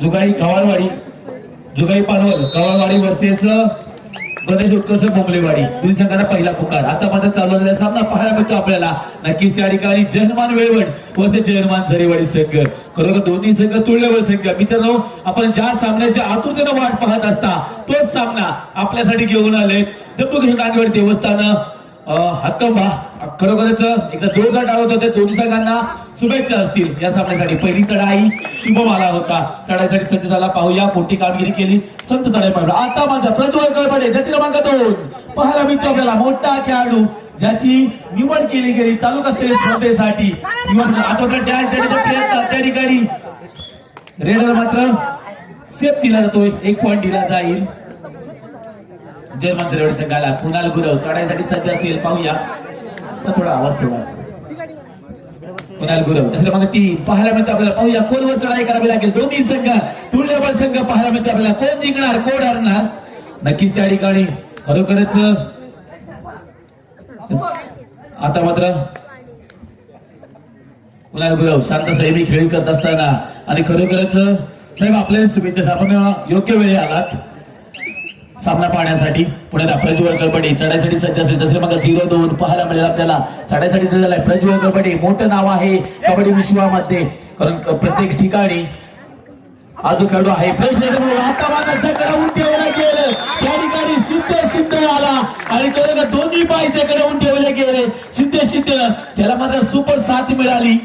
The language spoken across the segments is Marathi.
जुगाई कवाळवाडी जुगाई पानवल कवाळवाडी वर्सेस गणेश उत्कर्ष बोंबलेवाडी. दोन्ही संघांना पहिला पुकार. आता मात्र चालू झालेला सामना पाहायला मिळतो आपल्याला. नक्कीच त्या ठिकाणी जयहनुमान वेळवट वर्सेस जयहनुमान झरेवाडी संघ. खरोखर दोन्ही संघ तुळलेवर संघ. मित्रांनो आपण ज्या सामन्याच्या आतुरतेनं वाट पाहत असता तोच सामना आपल्यासाठी घेऊन आले डब्बू कृष्ण देवस्थान अं, हत्तंबा खरोखरच एकदा जोरदार डावत होते दोन्ही संघांना शुभेच्छा असतील. या सामन्यासाठी पहिली चढाई शुभमाला होता. चढाईसाठी सज्ज झाला. पाहूया मोठी कामगिरी केली. संत चढाई पाहिजे आता माझा प्रज्वल कळपडे ज्याची क्रमांक दोन. पाहायला मिळतो आपल्याला मोठा खेळाडू ज्याची निवड केली गेली तालुकास्तरीय स्पर्धेसाठी. आता त्या प्रयत्न त्या ठिकाणी. रेडर मात्र सेफ दिला जातोय. एक पॉईंट दिला जाईल. जर्मन जरवड संघाला कुणाल गुरव. चढाईसाठी सध्या असेल पाहूया. थोडा आवाज सोडा कुणाल गुरव. तसं मग ती पाहायला मिळतं आपल्याला. पाहूया कोणवर चढाई करावी लागेल? दोन्ही संघ. तुळजाबळ संघ पाहायला मिळतं आपल्याला. कोण जिंकणार? कोण हरणार? नक्कीच त्या ठिकाणी खरोखरच आता मात्र कुणाल गुरव. शांत साहेबी खेळी करत असताना. आणि खरोखरच साहेब आपल्या शुभेच्छा आपण योग्य वेळी आलात. सामना पाहण्यासाठी. पुण्यात प्रज्वल कळपडे चढायसाठी सज्ज असेल तसे मग झिरो दोन पाहायला मिळेल आपल्याला. चढायसाठी सज्ज झालाय प्रज्वल कळपडे मोठं नाव आहे कबड्डी विश्वामध्ये. कारण प्रत्येक ठिकाणी हा जो खेळाडू आहे. प्रश्न आता माझा चक्रावून ठेवलं गेलं त्या ठिकाणी सिद्ध सिद्ध आला. आणि खरोखर दोन्ही पायचे कडवून ठेवले गेले सिद्ध सिद्ध त्याला मात्र सुपर साथ मिळाली.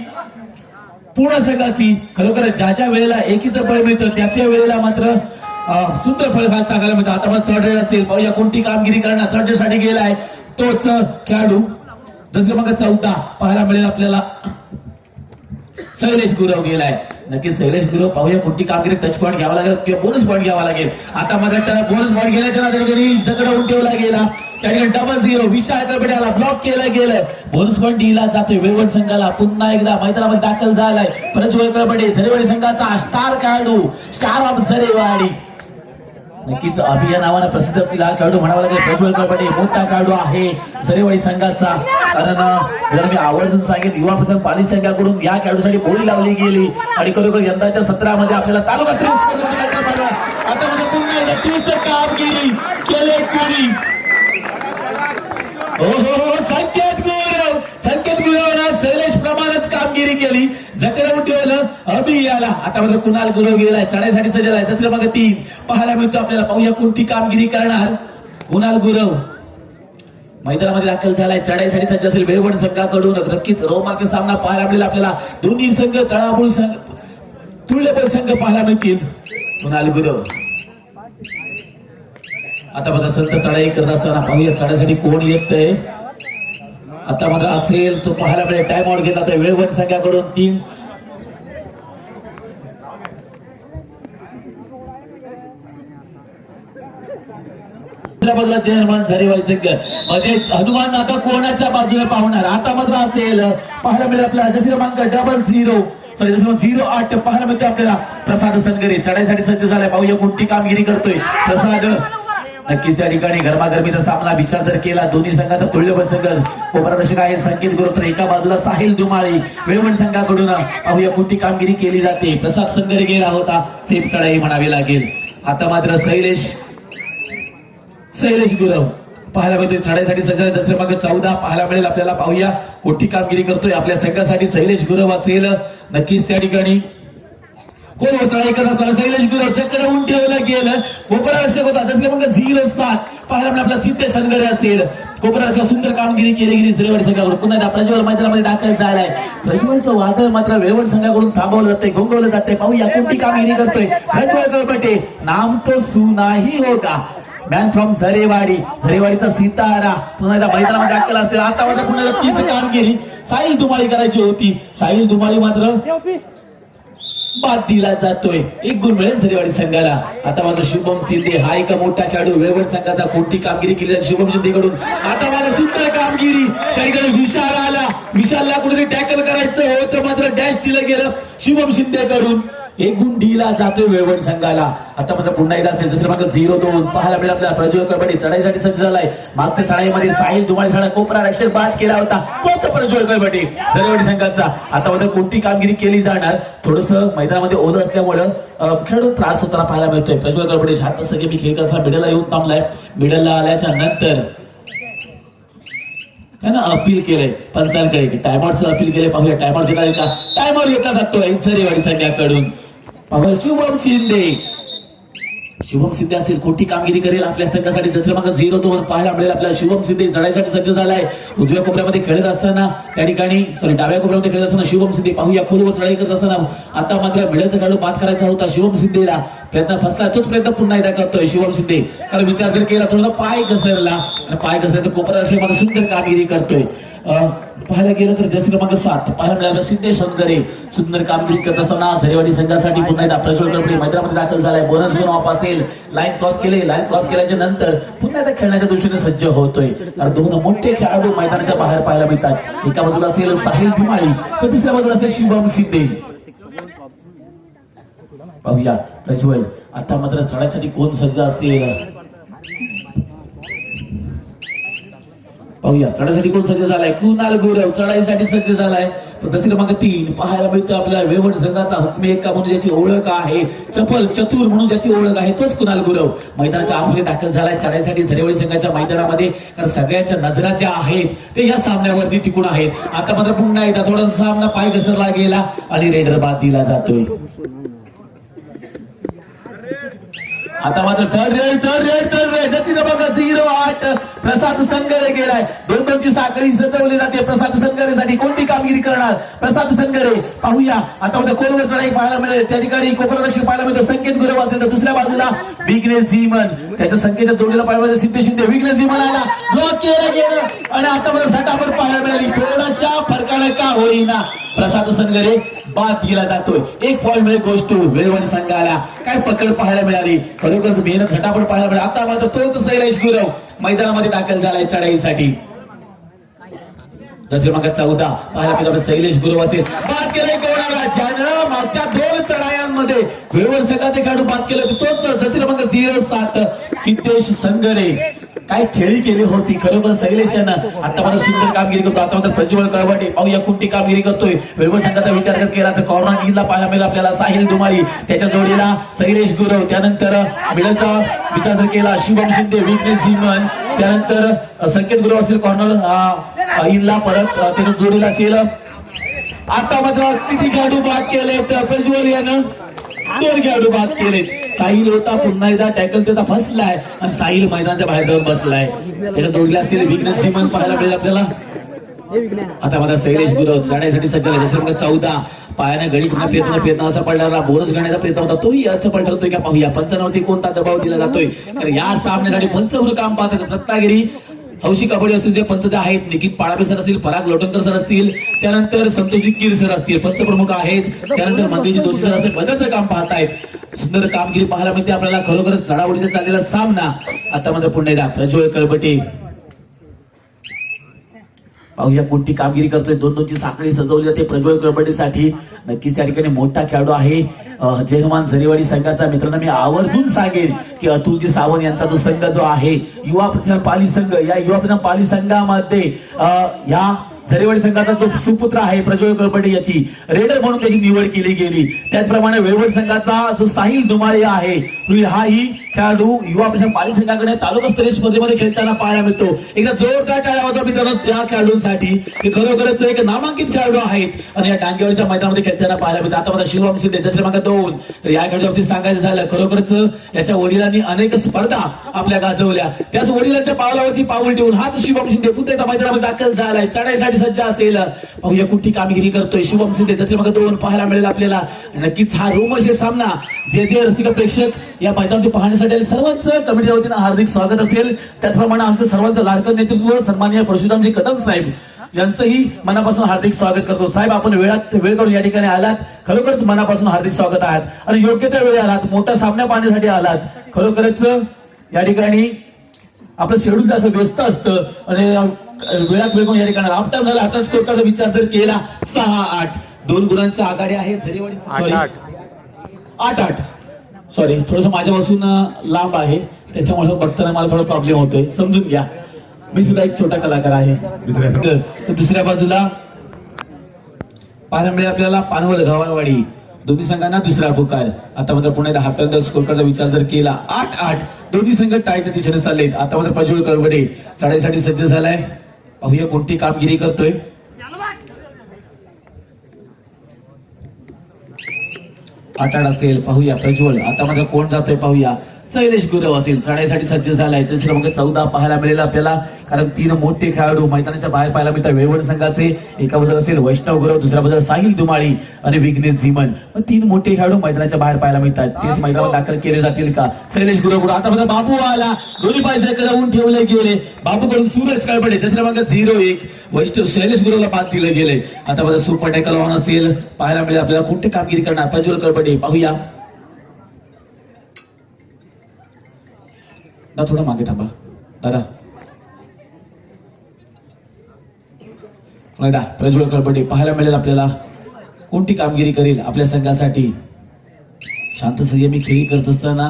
पूर्ण संघाची. खरोखर ज्या ज्या वेळेला एकीचं बळ मिळतं त्या त्या वेळेला मात्र सुंदर फळ खात सांगायला मिळतं आता मला थर्ड रेड असेल. या कोणती कामगिरी करणार? थर्ड रेडसाठी गेलाय. तोच खेळाडू. जसं मग चौथा पाहायला मिळेल आपल्याला. शैलेश गुरव गेलाय. नक्कीच शैलेश गुरव पाहूया कोणती कामगिरी. टच पॉईंट घ्यावा लागेल किंवा बोनस पॉईंट घ्यावा लागेल. आता माझा बोनस पॉईंट गेल्याच्यानंतर होऊन ठेवला गेला. त्या ठिकाणी डबल झिरो विशाल ब्लॉक केलं गेलं. बोनस पॉईंट दिला जातोय. वेळवण संघाला पुन्हा एकदा मैदानामध्ये दाखल झालाय. प्रज्वल कडपडे झरेवाडी संघाचा स्टार खेळाडू. Star of Zarewadi. नक्कीच अभि या नावानं प्रसिद्ध असलेला खेळाडू म्हणावा लागेल. प्रज्वल कळपटे मोठा खेळाडू आहे. सरेवाडी संघाचा. कारण जर मी आवर्जून सांगेन युवा प्रसंग पाणी संघाकडून या खेळाडूसाठी बोली लावली गेली. आणि खरोखर यंदाच्या सत्रामध्ये आपल्याला तालुका स्तरीय स्पर्धेत आता म्हणजे पुन्हा एकदा तीच कामगिरी. केले पिढी हो हो हो साहेब गुरव संकेत गुरवनं शैलेश प्रमाणच कामगिरी केली जकडे ठेवलं अभि याला आता मात्र कुणाल गुरव गेलाय चढाईसाठी सजलाय दुसरं मग तीन. पाहायला मिळतो आपल्याला पाहूया कोणती कामगिरी करणार. कुणाल गुरव. मैदानामध्ये दाखल झालाय चढाईसाठी सज्ज असेल वेळवण संघाकडून. नक्कीच रोमांच सामना पाहायला मिळेल आपल्याला. दोन्ही संघ तळाबोळ संघ तुल्यबळ संघ पाहायला मिळतील. कुणाल गुरव. आता बघा संत चढाई करत असताना पाहूया चढाईसाठी कोण येतंय. आता मात्र असेल तो पाहायला मिळेल. टाइम आउट घेतला तर वेळवण संघाकडून तीन. बदला चेअरमन झरेवाई व्हायचं म्हणजे हनुमान आता कोणाच्या बाजूला पाहणार? आता मात्र असेल. पाहायला मिळेल आपल्याला जसे क्रमांक डबल झिरो सॉरी जसं झिरो आठ. पाहायला मिळतो आपल्याला प्रसाद सनगरे चढाईसाठी सज्ज झालाय. पाहूया कोणती कामगिरी करतोय. प्रसाद. नक्कीच त्या ठिकाणी गरमागरमीचा सामना विचार जर केला दोन्ही संघाचा तुल्यबळ संघ कोपरादर्शक आहे संकेत गुरु तर एका बाजूला साहिल दुमाळी. वेळवण संघाकडून पाहूया कोणती कामगिरी केली जाते. प्रसाद संघरे गेला होता. सेफ चढाई म्हणावी लागेल. आता मात्र शैलेश शैलेश गुरव. पाहायला मिळतोय चढाईसाठी सज्ज आहे. दसरे मागे चौदा. पाहायला मिळेल आपल्याला. पाहूया. मोठी कामगिरी करतोय आपल्या संघासाठी शैलेश गुरव असेल. नक्कीच त्या ठिकाणी कोण होता? ऐकत असताना शैलेश गुरव चक्र ठेवलं गेलं. कोपरा रक्षक होता. दसरे मग झिरो सात. पाहायला मिळेल आपला सिद्ध शनगरे असेल. कोपराच्या सुंदर कामगिरी केली गेली श्रेवाडी संघाकडून. पुन्हा एकदा प्रज्वल मैदानामध्ये दाखल झालाय. प्रज्वलचं वादळ मात्र वेळवण संघाकडून थांबवलं जाते गोंगवलं जाते पाहूया कोणती कामगिरी करतोय. प्रज्वल कळपटे. नाम तो सुनाही होगा. मॅन फ्रॉम झरेवाडी झरेवाडीचा सितारा पुन्हा एकदा मैदानामध्ये दाखल असेल. आता माझ्या पुण्याला तीच कामगिरी साहिल दुमाळी करायची होती. साहिल दुमाळी मात्र बाद दिला जातोय. एक गुण मिळेल झरेवाडी संघाला. आता माझा शुभम शिंदे हा एक मोठा खेळाडू वेवड संघाचा कोणती कामगिरी केली जाते शुभम शिंदेकडून. आता माझा सुंदर कामगिरी. त्या ठिकाणी विशाल आला. विशालला कुठेतरी टॅकल करायचं होतं. मात्र डॅश दिलं गेलं शुभम शिंदे शिंदेकडून. एक गुण डीला जातोय वेळवण संघाला. आता माझा पुन्हा एकदा असेल दुसरे मागे झिरो दोन पाहायला मिळेल आपल्याला. प्रज्वल कबड्डी चढाईसाठी सज्ज झालाय. मागच्या चढाईमध्ये साहिल दुमाळी साडा कोपरा रक्षण बाद केला होता. तोच प्रज्वल कबड्डी दरवडी संघाचा. आता मध्ये कोणती कामगिरी केली जाणार? थोडस मैदानामध्ये ओलं असल्यामुळं खेळाडू त्रास होताना पाहायला मिळतोय. प्रज्वल कबड्डी शांत सगळे मी खेळ करताना मिडलला येऊन थांबलाय. मिडलला आल्याच्यानंतर त्यांना अपील केलंय. पंचांकडे की टायमरचं अपील केलंय. पाहूया टायमर दिला का? टायमर घेतला जातोय. झरेवाडी संघाकडून. पाहूया शुभम शिंदे. शुभम शिंदे असेल खोटी कामगिरी करेल आपल्या संघासाठी. दुसऱ्या मागं झिरो दोन पाहायला मिळेल आपल्याला. शुभम शिंदे चढाईसाठी सज्ज झालाय. उजव्या कोपऱ्यामध्ये खेळत असताना त्या ठिकाणी सॉरी डाव्या कोपऱ्यामध्ये खेळत असताना शुभम शिंदे पाहूया. खोलवर चढाई करत असताना आता मात्र मिळत खेळाडू बाद करायचा होता शुभम शिंदेला. प्रयत्न फसला तोच प्रयत्न पुन्हा एकदा करतोय शुभम शिंदे. कारण विचार जर केला थोडासा पाय घसरला. आणि पाय घसरला तर कोपरा मध्ये सुंदर कामगिरी करतोय. अं, पाहायला गेलं तर जसं क्रमांक सात. पाहायला मिळालं सिद्धेश शंकरे सुंदर कामगिरी करत असताना झरेवाडी संघासाठी पुन्हा एकदा प्रज्वल मैदानामध्ये दाखल झालाय. बोनस घेऊन ऑफ असेल लाईन क्रॉस केले. लाईन क्रॉस केल्याच्यानंतर पुन्हा एकदा खेळण्याच्या दृष्टीने सज्ज होतोय. कारण दोन मोठे खेळाडू मैदानाच्या बाहेर पाहायला मिळतात. एका बाजूला असेल साहिल धुमाळी तर दुसऱ्या बाजूला असेल शिवम सिद्धे. पाहूया. प्रज्वल आता मात्र चढायसाठी कोण सज्ज असेल? पाहूया. चढाईसाठी कोण सज्ज झालाय? कुणाल गोरव चढाईसाठी सज्ज झालाय? पण क्रमांक तीन पाहायला मिळतो आपल्याला. वेवण संघाचा हुकमे एका म्हणून ज्याची ओळख आहे. चपल चतुर म्हणून ज्याची ओळख आहे तोच कुणाल गुरव. मैदानाच्या आतमध्ये दाखल झालाय. चढाईसाठी झरेवळी संघाच्या मैदानामध्ये कारण सगळ्यांच्या नजरा ज्या आहेत ते या सामन्यावरती टिकून आहेत. आता मात्र पुन्हा एकदा थोडासा सामना पाय घसरला गेला आणि रेडर बाद दिला जातोय. आता मात्र third raid third raid third raid जती बघा झिरो आठ. प्रसाद संगरे गेलाय. दोन दोनची साखळी सजवली जाते. प्रसाद संगरेसाठी कोणती कामगिरी करणार? प्रसाद संगरे पाहूया. आता मात्र कोलवर चढाई पाहायला मिळेल. त्या ठिकाणी कोपररक्षक पाहायला मिळतं. संकेत गुरव असेल तर दुसऱ्या बाजूला. विघ्नेश झीमन. त्याच्या संकेतच्या जोडीला पाहायला मिळेल सिद्धे शिंदे विघ्नेश झीमन आला. ब्लॉक केलं गेलं आणि आता मला झटापट पाहायला मिळाली. थोडाशा फरकानं का होईना? प्रसाद संगरे बाद दिला जातोय. एक पॉईंटमध्ये गोष्ट वेळवण संघाला. काय पकड पाहायला मिळाली? खरोखर मेहनत झटापट पाहायला मिळाली. आता मात्र तोच शैलेश गुरव मैदानामध्ये दाखल झालाय चढाईसाठी. दसरे चौदा. पाहायला मिळालं आपलं शैलेश गुरु असेल. बाद केलंय कोणाला? ज्यानं मागच्या दोन चढायांमध्ये वेळवर संघाचे खेळाडू बाद केलं तोच दसरे मग झिरो सात सिद्धेश संगरे काय खेळी केली होती? खरोखर शैलेश यानं आता मला सुंदर कामगिरी करतो. आता मात्र प्रज्वल कळवटे पाहूया कुठली कामगिरी करतोय. वेगवेगळ्या संघाचा विचार जर केला तर कॉर्नर नीलला पाहायला मिळेल आपल्याला. साहिल दुमाळी त्याच्या जोडीला शैलेश गुरव. त्यानंतर मिडलचा विचार जर केला शुभम शिंदे विघ्नेश धीमन. त्यानंतर संकेत गुरु असेल कॉर्नर इनला परत त्याच्या जोडीला असेल. आता मात्र किती खेळाडू बाद केले तर प्रज्वल यानं दोन खेळाडू बाद केले साहिल होता पुन्हा एकदा टॅकल त्याचा फसलाय आणि साहिल मैदानाच्या बाहेर जाऊन बसलाय. त्याच्या जोडीला असेल विघ्नेश सिमन पाहायला मिळेल आपल्याला. आता माझा शैलेश गुरव जाण्यासाठी सज्ज झाला चौदा. पायाने गडी पुन्हा प्रयत्न प्रयत्न असा पडणारा बोनस घेण्याचा प्रयत्न होता. तोही असं पडतोय का पाहूया. पंचांवरती कोणता दबाव दिला जातोय? कारण या सामन्यासाठी पंचभर काम पाहतात रत्नागिरी हौशी कबड्डी असतील जे पंच जे आहेत निकित पाळाबे सर असतील पराग लोटणकर सर असतील त्यानंतर संतोषी कीर सर असतील पंचप्रमुख आहेत त्यानंतर मंदिरजी जोशी सर असतील बदलचं काम पाहतायत. सुंदर कामगिरी पाहायला मिळते आपल्याला खरोखरच चढावडीचा चाललेला सामना. आता मात्र पुन्हा एकदा प्रज्वल कळबटी पाहूया कोणती कामगिरी करतोय. दोन दोनची साखळी सजवली जाते प्रज्वल कबड्डीसाठी नक्कीच त्या ठिकाणी मोठा खेळाडू आहे. अं, झरेवाडी संघाचा मित्रांनो मी आवर्जून सांगेन की अतुलजी सावंत यांचा जो संघ जो आहे युवा प्रचार पाली संघ या युवा प्रचार पाली संघामध्ये अं, या झरेवाडी संघाचा जो सुपुत्र आहे प्रज्वल कळपटे याची रेडर म्हणून त्याची निवड केली गेली. त्याचप्रमाणे वेळवड संघाचा जो साहिल दुमाळे आहे हाही खेळाडू युवा प्रशासन पाली संघाकडे तालुकास्तरीय स्पर्धेमध्ये खेळताना पाहायला मिळतो. एकदा जोरदार टाळ्या वाजवा मित्रांनो त्या खेळाडूंसाठी. ते खरोखरच एक नामांकित खेळाडू आहेत. आणि या टांगेवरच्या मैदानामध्ये खेळताना पाहायला मिळतो. आता मला शिवम सिंग जसं क्रमांक दोन. तर या खेळाडूच्या बाबतीत सांगायचं झालं खरोखरच याच्या वडिलांनी अनेक स्पर्धा आपल्या गाजवल्या. त्याच वडिलांच्या पावलावरती पाऊल ठेवून हाच शिवम शिंदे पुन्हा एकदा मैदानामध्ये दाखल झालाय. चढाईसाठी सज्ज असेल पाहूया कुठली कामगिरी करतोय शिवम शिंदे. त्याचे मग दोन पाहायला मिळेल आपल्याला. नक्कीच हा रोमशे सामना जे जे रसिक प्रेक्षक या मैदानावरती पाहण्यासाठी सर्वच सर्वांचं कमिटीच्या वतीनं हार्दिक स्वागत असेल. त्याचप्रमाणे आमचं सर्वांचं लाडकं नेतृत्व सन्मान्य परशुरामजी कदम साहेब यांचंही मनापासून हार्दिक स्वागत करतो. साहेब आपण वेळात वेळ करून या ठिकाणी आलात. खरोखरच मनापासून हार्दिक स्वागत आहात. आणि योग्य त्या वेळी आलात. मोठा सामना पाहण्यासाठी आलात. खरोखरच या ठिकाणी आपलं शेड्यूल असं व्यस्त असतं. आणि वेळात वेळ करून या ठिकाणी? हाफ टाइम झाला हाफ स्कोर विचार जर केला सहा आठ. दोन गुणांच्या आघाडी आहे झरेवाडी आठ. आठ. सॉरी थोडस माझ्यापासून लांब आहे. त्याच्यामुळे बघताना मला थोडा प्रॉब्लेम होतोय. समजून घ्या. मी सुद्धा एक छोटा कलाकार आहे. तर दुसऱ्या बाजूला पाहायला मिळेल आपल्याला पानवल गव्हाणवाडी दोन्ही संघांना दुसरा पुकार. आता मात्र टाइम स्कोर चा विचार जर केला आठ आठ. दोन्ही संघ टायच्या दिशेने चाललेत. आता मात्र प्रज्वल कळवडे चढाईसाठी सज्ज झालाय. पाहूया कोणती कामगिरी करतोय? आठ असेल पाहूया प्रज्वल. आता माझा कोण जातोय पाहूया? शैलेश गुरव असेल. चढाईसाठी सज्ज झालाय जसे क्रमांक चौदा पाहायला मिळेल आपल्याला. कारण तीन मोठे खेळाडू मैदानाच्या बाहेर पाहायला मिळतात. वेळवड संघाचे एका बाजूला असेल वैष्णव गुरव दुसऱ्या बाजूला साहिल दुमाळी आणि विघ्नेश झिमन. पण तीन मोठे खेळाडू मैदानाच्या बाहेर पाहायला मिळतात. तेच मैदानात दाखल केले जातील का? शैलेश गुरव गुरु आता मात्र बाबू आला. दोन्ही पायचे ऊन ठेवले गेले. बाबूकडून सूरज कळपडे. जसे क्रमांक झिरो एक. वैष्णव शैलेश गुरुला बाद दिले गेले. आता माझा सुपर टॅकल ऑन असेल. पाहायला मिळेल आपल्याला. कोणती कामगिरी करणार? प्रज्वल कळपडे. पाहूया. ना थोडं मागे थांबा. दादा. पुन्हा प्रज्वल कळपटे पाहायला मिळेल आपल्याला. कोणती कामगिरी करेल आपल्या संघासाठी? शांत संयमी खेळी करत असताना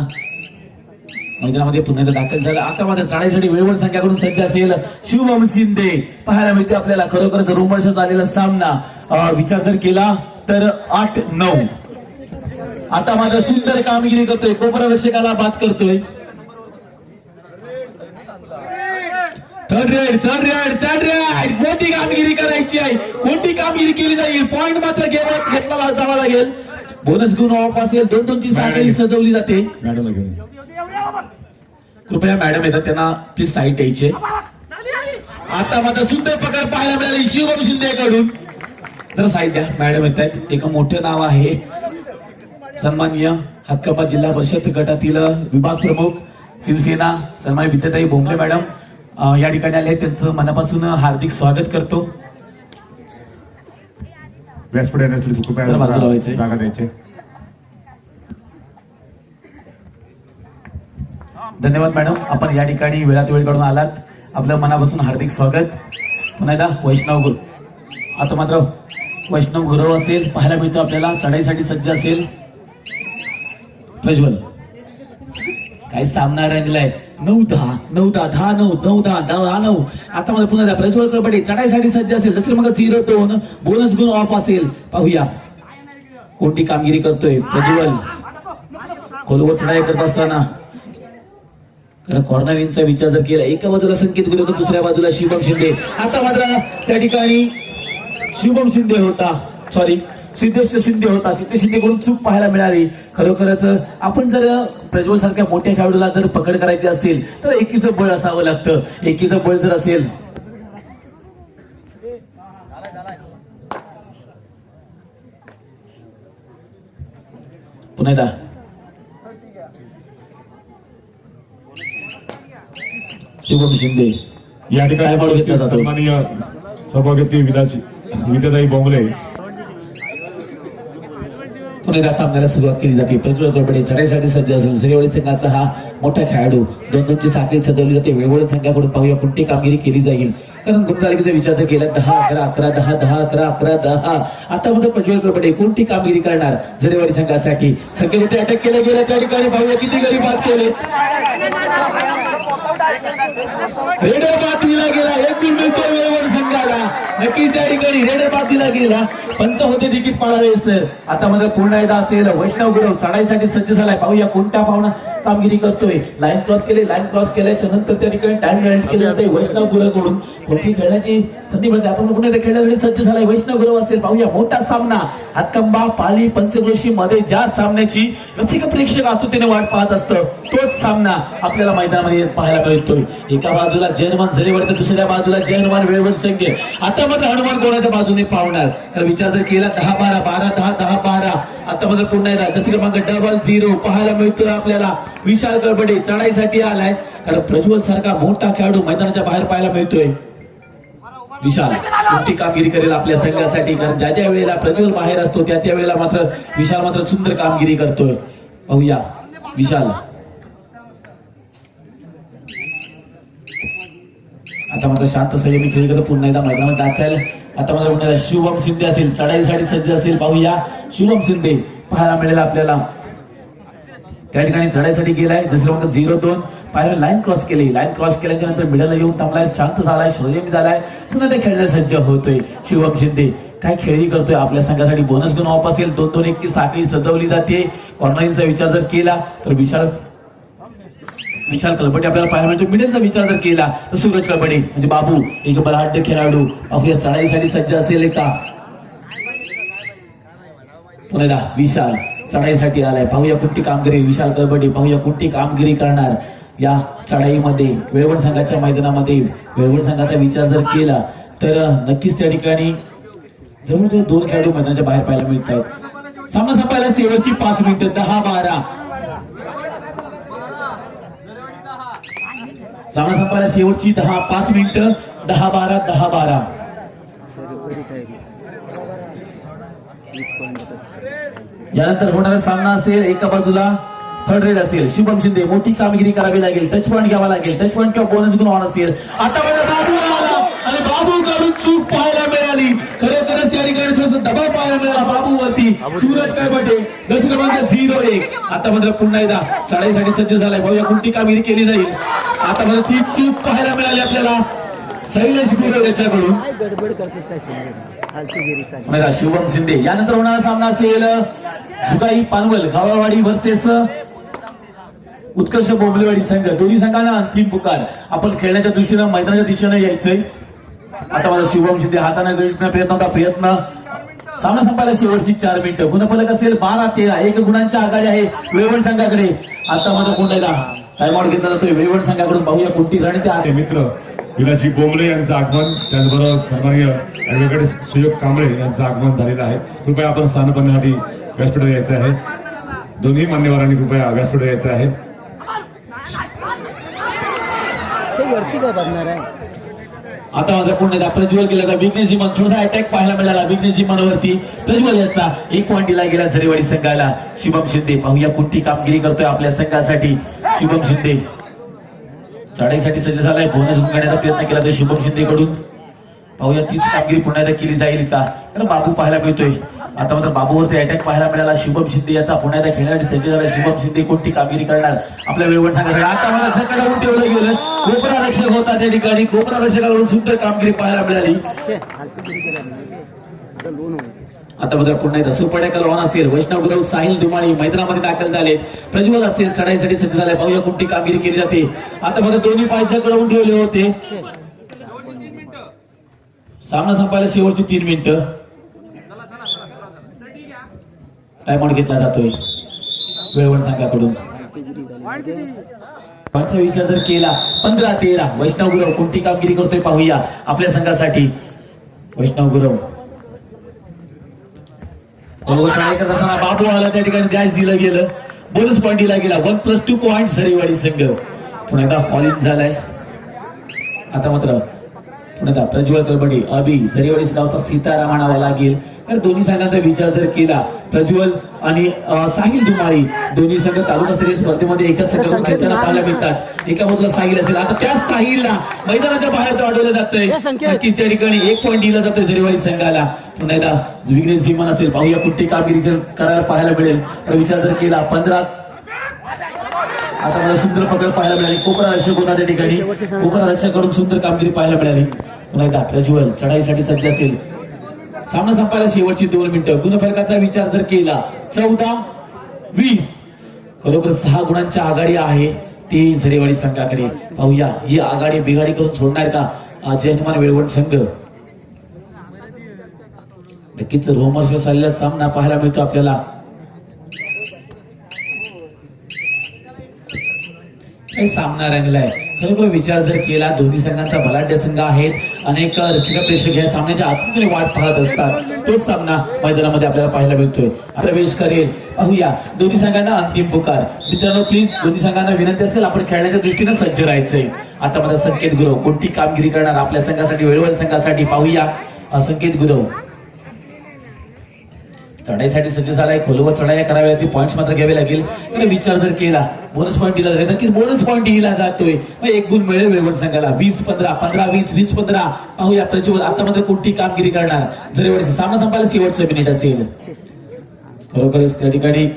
मैदानामध्ये पुन्हा एकदा दाखल झाला. आता माझ्या चढाईसाठी वेळवर संघाकडून सज्ज असेल शिवम शिंदे. पाहायला मिळते आपल्याला खरोखरच रोमांचक झालेला सामना. विचार जर केला तर आठ नऊ. आता माझा सुंदर कामगिरी करतोय. कोपरा रक्षकाला बाद करतोय. Third raid third raid third raid मोठी कामगिरी करायची आहे. कोणती कामगिरी केली जाईल? पॉइंट मात्र घेण्यात घेतला जावा लागेल. बोनस गुण ऑफ असेल. दोन दोनची साखळी सजवली जाते. घेऊन कृपया मॅडम येतात. त्यांना प्लीज साईट द्यायचे. आता मात्र सुंदर प्रकार पाहायला मिळाले. शिवम शिंदे कडून. जर साईट द्या. मॅडम येत आहेत एक मोठं नाव आहे. सन्माननीय हक्काबाद जिल्हा परिषद गटातील विभाग प्रमुख शिवसेना सन्मान्य विद्याताई भोंगले मॅडम या ठिकाणी आले. त्यांचं मनापासून हार्दिक स्वागत करतो. व्यासपीठ येण्यासाठी कृपया जरा बाजूला व्हायचंय. जागा द्यायचे. धन्यवाद मॅडम. आपण या ठिकाणी वेळात वेळ काढून आलात. आपलं मनापासून हार्दिक स्वागत. पुन्हा एकदा वैष्णव गुरु. आता मात्र वैष्णव गुरु असेल पाहायला मिळतो आपल्याला. चढाईसाठी सज्ज असेल. प्रज्वल. काय सामना रंगलाय नऊ दहा नऊ दहा दहा नऊ नऊ दहा दहा नऊ आता मला पुन्हा एकदा प्रज्वल कळपटे चढाईसाठी सज्ज असेल जसे मग झिरो दोन. बोनस गुण ऑफ असेल. पाहूया. कोणती कामगिरी करतोय? प्रज्वल. खोलवर चढाई करत असताना. कारण कॉर्नाविनचा विचार जर केला एका बाजूला संकेत गुरु तर दुसऱ्या बाजूला शिवम शिंदे. आता मात्र त्या ठिकाणी शिवम शिंदे होता. सॉरी सिद्धेश शिंदे होता. सिद्धेश शिंदे कडून चूक पाहायला मिळाली. खरोखरच आपण जर प्रज्वल सारख्या मोठ्या खेळाडूला जर पकड करायची असेल तर एकीचं बळ असावं लागतं. एकीचं बळ जर असेल. पुन्हा एकदा. शिवम शिंदे. या ठिकाणी? सन्माननीय सभापती विलास विद्याताई बोंगले. पुणे सामन्याला सुरुवात केली जाते. प्रज्वल गडबडे चढाईसाठी सज्ज असेल श्रीवळी संघाचा हा मोठा खेळाडू. दोन दोनची साखळी सजवली जाते. वेगवेगळ्या संघाकडून पाहूया कोणती कामगिरी केली जाईल. कारण गुप्तालिकेचा विचार जर केला दहा अकरा अकरा दहा दहा अकरा अकरा दहा. आता मध्ये प्रज्वल गडबडे कोणती कामगिरी करणार जरेवाडी संघासाठी? संख्येमध्ये अटक केलं गेलं त्या ठिकाणी पाहूया किती गरीब बाद केले रेडर बाद दिला गेला एक गुण मिळतो वेळेवर संघाला नक्कीच त्या ठिकाणी रेडर बाद दिला गेला. पंच होते तिकीट पाळावे सर आता मध्ये पूर्ण एकदा असेल. वैष्णव गुरव चढाईसाठी सज्ज झालाय. पाहूया कोणत्या पाहुणा कामगिरी करतोय. लाईन क्रॉस केले लाईन क्रॉस केल्याच्यानंतर त्या ठिकाणी टाइम एंड केले जाते वैष्णव गुरवकडून. कोणती खेळण्याची संधी मिळते आता पुन्हा एकदा खेळण्यासाठी सज्ज झालाय वैष्णव गुरव असेल. पाहूया मोठा सामना. हातकंबा पाली पंचक्रोशी मध्ये ज्या सामन्याची रसिक प्रेक्षक आतुतेने वाट पाहत असतं तोच सामना आपल्याला मैदानामध्ये पाहायला मिळतोय. एका बाजूला जय हनुमान झरेवर तर दुसऱ्या बाजूला जय वेळवर संघ. आता मात्र हनुमान कोणाच्या बाजूने पावणार. तर विचार जर केला दहा बारा बारा दहा दहा बारा आता मात्र पुन्हा येणार जसे क्रमांक डबल झिरो पाहायला मिळतो आपल्याला. विशाल गडबडे चढाईसाठी आलाय. कारण प्रज्वल सारखा मोठा खेळाडू मैदानाच्या बाहेर पाहायला मिळतोय. विशाल कोणती कामगिरी करेल आपल्या संघासाठी. कारण ज्या ज्या वेळेला प्रज्वल बाहेर असतो त्या त्या वेळेला मात्र विशाल मात्र सुंदर कामगिरी करतोय. पाहूया विशाल आता मात्र शांत संयमी खेळ करत पुन्हा एकदा मैदानात दाखल. आता मात्र पुन्हा शिवम शिंदे असेल चढाईसाठी सज्ज असेल पाहूया. शिवम शिंदे पाहायला मिळेल आपल्याला. त्या ठिकाणी चढाईसाठी गेलाय जसं म्हणतात झिरो दोन. पायावर लाईन क्रॉस केली. लाईन क्रॉस केल्याच्यानंतर मिडलला येऊन थांबलाय शांत झालाय श्रोजमी झालाय. पुन्हा ते खेळण्यास सज्ज होतोय शिवम शिंदे. काय खेळी करतोय आपल्या संघासाठी? बोनस घेऊन वापस असेल. दोन दोन एक साखळी सजवली जाते. ऑनलाईनचा विचार जर केला तर विशाल विशाल कलपटे आपल्याला पाहायला मिळतो. मिडलचा विचार जर केला तर सूरज कलपटे म्हणजे बाबू एक बलाढ्य खेळाडू. पाहूया चढाईसाठी सज्ज असेल का पुन्हा विशाल चढाईसाठी आलाय. पाहूया कुठली कामगिरी विशाल कलबडी पाहूया कुठली कामगिरी करणार. या चढाईमध्ये वेळवण संघाच्या मैदानामध्ये वेळवण संघाचा विचार जर केला तर नक्कीच त्या ठिकाणी जवळजवळ दोन खेळाडू मैदानाच्या बाहेर पाहायला मिळत आहेत सामना संपायला शेवटची पाच मिनिटं दहा बारा. सामना संपायला शेवटची दहा पाच मिनिटं. दहा बारा दहा बारा. यानंतर होणारा सामना असेल एका बाजूला थर्ड रेड असेल. शुभम शिंदे मोठी कामगिरी करावी लागेल. टच पॉईंट घ्यावा लागेल. टच पॉईंट किंवा बोनस गुण ऑन असेल. आता बाबू आला आणि बाबू कडून चूक पाहायला मिळाली. खरोखरच त्या ठिकाणी थोडस दबाव पाहायला मिळाला बाबू वरती सूरज काय पटे दस क्रमांक झिरो एक. आता मात्र पुन्हा एकदा चढाईसाठी सज्ज झालाय. भाऊया कोणती कामगिरी केली जाईल. आता मात्र ती चूक पाहायला मिळाली आपल्याला. शैलेश गुरव याच्याकडून. शिवम शिंदे. यानंतर होणारा सामना असेल जुगाई पानवल गावावाडी वर्सेस उत्कर्ष बोंबलेवाडी संघ. दोन्ही संघांना अंतिम पुकार. आपण खेळण्याच्या दृष्टीनं मैदानाच्या दिशेनं यायचंय. आता माझा शिवम शिंदे हाताने प्रयत्न होता. प्रयत्न सामना संपायला शेवटची चार मिनिटं. गुणफलक असेल बारा तेरा. एक गुणांच्या आघाडी आहे वेवण संघाकडे. आता माझा टाइम आउट घेतला जातोय. वेवण संघाकडून पाहूया कोणती रणनीती आहे. ते मित्र विलासी बोंबले यांचं आगमन त्याचबरोबर सन्माननीय ऍडव्होकेट सुयोग कांबळे यांचं आगमन झालेलं आहे. कृपया आपण स्थानपण्यासाठी व्यासपीठावर यायचं आहे. दोन्ही मान्यवरांनी कृपया व्यासपीठावर यायचं आहे. तो वरती काय बघणार आहे? आता माझा पुन्हा एकदा प्रज्वल गेला होता विघ्नेश मन थोडासा अटॅक पाहायला मिळाला. विघ्नेश जिमनवरती प्रज्वल याचा एक पॉइंटीला गेला झरेवाडी संघाला. शुभम शिंदे पाहूया कोणती कामगिरी करतोय आपल्या संघासाठी. शुभम शिंदे. चढाईसाठी सज्ज झालाय. बोनस करण्याचा प्रयत्न केला तर शुभम शिंदे कडून पाहूया तीच कामगिरी पुन्हा एकदा केली जाईल का? कारण बाबू पाहायला मिळतोय. आता मात्र बाबूवरती अटॅक पाहायला मिळाला. शुभम शिंदे याचा पुन्हा एकदा खेळण्यासाठी सज्ज झाला शुभम शिंदे. कोणती कामगिरी करणार? आपल्या वेळवर सांगायचं आता मला झकडवून ठेवलं गेलं. कोपरा रक्षक होता त्या ठिकाणी. कोपरा रक्षकाकडून सुंदर कामगिरी पाहायला मिळाली. आता मात्र पुन्हा एकदा सुपड्याकल ऑन असेल. वैष्णव गुरव साहिल दुमाळी मैदानामध्ये दाखल झाले. प्रज्वल असेल. चढाईसाठी सज्ज झाले. पाहूया कुठली कामगिरी केली जाते. आता मात्र दोन्ही पाय झकडवून ठेवले होते. सामना संपायला शेवटची तीन मिनिटं. टाइम घेतला जातोय. वेळवण संघाकडून. पंचा विचार जर केला पंधरा तेरा वैष्णव गुरव कोणती कामगिरी करतोय पाहूया आपल्या संघासाठी. वैष्णव गुरव. करत असताना बाबू आला त्या ठिकाणी गॅस दिलं गेलं. बोनस पॉईंट दिला गेला. One plus two point Sariwadi संघ. पुन्हा एकदा ऑल झालाय. आता मात्र एकदा प्रज्वल कलबडी अभि झरीवाडी गावचा सीताराम आणावा लागेल. तर दोन्ही संघांचा विचार जर केला प्रज्वल आणि साहिल दुमाळी दोन्ही संघ तालुकास्तरीय स्पर्धेमध्ये एकाच संघातून खेळताना पाहायला मिळतात. एका बाजूला साहिल असेल. आता त्याच साहिलला मैदानाच्या बाहेर तो अडवलं जातंय. नक्कीच त्या ठिकाणी एक पॉईंट दिला जातोय झरीवाडी संघाला. पुन्हा एकदा विघ्नेश जिमन असेल पाहूया कुठली कामगिरी करायला पाहायला मिळेल. विचार जर केला पंधरा आता मला सुंदर पकड पाहायला मिळाली. कोपरा रक्षक होता त्या ठिकाणी कोपरा रक्षकाकडून सुंदर कामगिरी पाहायला मिळाली. पुन्हा एकदा प्रज्वल चढाईसाठी सज्ज असेल. सामना संपायला शेवटची दोन मिनिटं. गुणफलकाचा विचार जर केला चौदा वीस. खरोखर सहा गुणांच्या आघाडी आहे ती झरेवाडी संघाकडे. पाहूया ही आघाडी बिघाडी करून सोडणार का? जय हनुमान वेळवण संघ. नक्कीच रोमर्स चाललेला सामना पाहायला मिळतो आपल्याला. सामना रंगलाय. खरोखर विचार जर केला दोन्ही संघांचा बलाढ्य संघ आहेत. अनेक रसिक प्रेक्षक या सामन्याच्या आतून वाट पाहत असतात. तोच सामना मैदानामध्ये आपल्याला पाहायला मिळतोय. प्रवेश करेल. पाहूया. दोन्ही संघांना अंतिम पुकार. मित्रांनो प्लीज दोन्ही संघांना विनंती असेल आपण खेळण्याच्या दृष्टीने सज्ज राहायचंय. आता माझा संकेत गुरव. कोणती कामगिरी करणार आपल्या संघासाठी वेळवळ संघासाठी? पाहूया. संकेत गुरव. चढाईसाठी सज्ज झालाय खोलवर चढाई कराव्या लागतील पॉईंट्स मात्र घ्यावे लागेल. विचार जर केला बोनस पॉईंट दिला जाईल. नक्कीच बोनस पॉईंट दिला जातोय. मग एक गुण मिळेल वेळेवर संघाला. वीस पंधरा पंधरा वीस वीस पंधरा. पाहूया प्रज्वल आता मात्र कोणती कामगिरी करणार? जर एवढे सामना संपायला शेवटचं मिनिट असेल. खरोखरच त्या ठिकाणी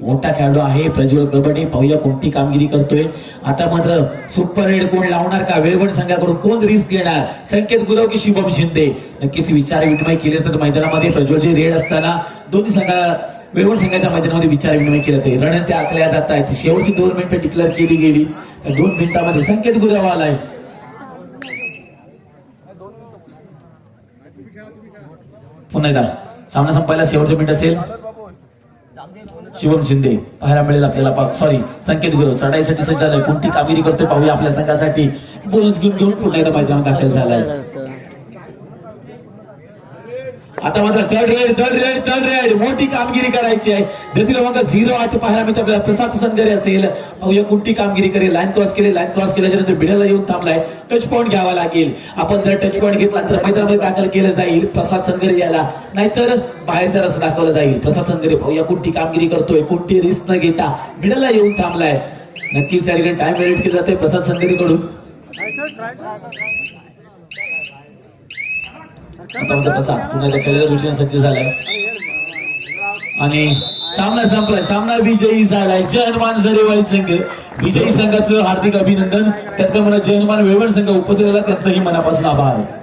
मोठा खेळाडू आहे. प्रज्वल प्रबडे पाहूया कोणती कामगिरी करतोय? आता मात्र सुपर रेड कोण लावणार का? वेळवण संघाकडून कोण रिस्क घेणार? संकेत गुरव की शुभम शिंदे? नक्कीच विचार विनिमय केले तर मैदानामध्ये प्रज्वलचे रेड असताना दोन्ही संघा वेळवण संघाच्या मैदानामध्ये विचार विनिमय केले ते रणत्या आखल्या जात आहेत शेवटची दोन मिनिटं डिक्लेअर केली गेली. दोन मिनिटांमध्ये संकेत गुरव आलाय. पुन्हा एकदा. सामना संपायला शेवटचे मिनिट असेल. शिवम शिंदे पाहायला मिळेल आपल्याला सॉरी संकेत गुरु चढाईसाठी सज्ज झालाय कोणती कामगिरी करतोय पाहूया आपल्या संघासाठी. बोनस घेऊन घेऊन पुन्हा एकदा मैदानात दाखल झालाय. आता मात्र third raid third raid third raid मोठी कामगिरी करायची आहे. गती क्रमांक झिरो आठ पाहायला मिळतं. आपल्याला प्रसाद सनगरे असेल. पाहूया कोणती कामगिरी करेल. लाईन क्रॉस केली. लाईन क्रॉस केल्याच्यानंतर बिडाला येऊन थांबलाय. टच पॉईंट घ्यावा लागेल. आपण जर टच पॉईंट घेतला तर मैदानामध्ये दाखल केलं जाईल. प्रसाद सनगरे याला. नाहीतर बाहेरचा रस्ता दाखवला जाईल. प्रसाद सनगरे पाहूया कोणती कामगिरी करतोय? कोणती रिस्क न घेता बिडाला येऊन थांबलाय. नक्कीच या ठिकाणी टाइम वेट केलं जातोय प्रसाद सनगरे कडून आता म्हणतो पुन्हा त्या खेळाच्या दृष्टीने सज्ज झालाय. आणि सामना संपलाय. सामना विजयी झालाय. जय हनुमान जरेवाळी संघ. विजयी संघाचं हार्दिक अभिनंदन. त्याचप्रमाणे जय हनुमान वेवण संघ उपस्थित राहिला त्यांचाही मनापासून आभार.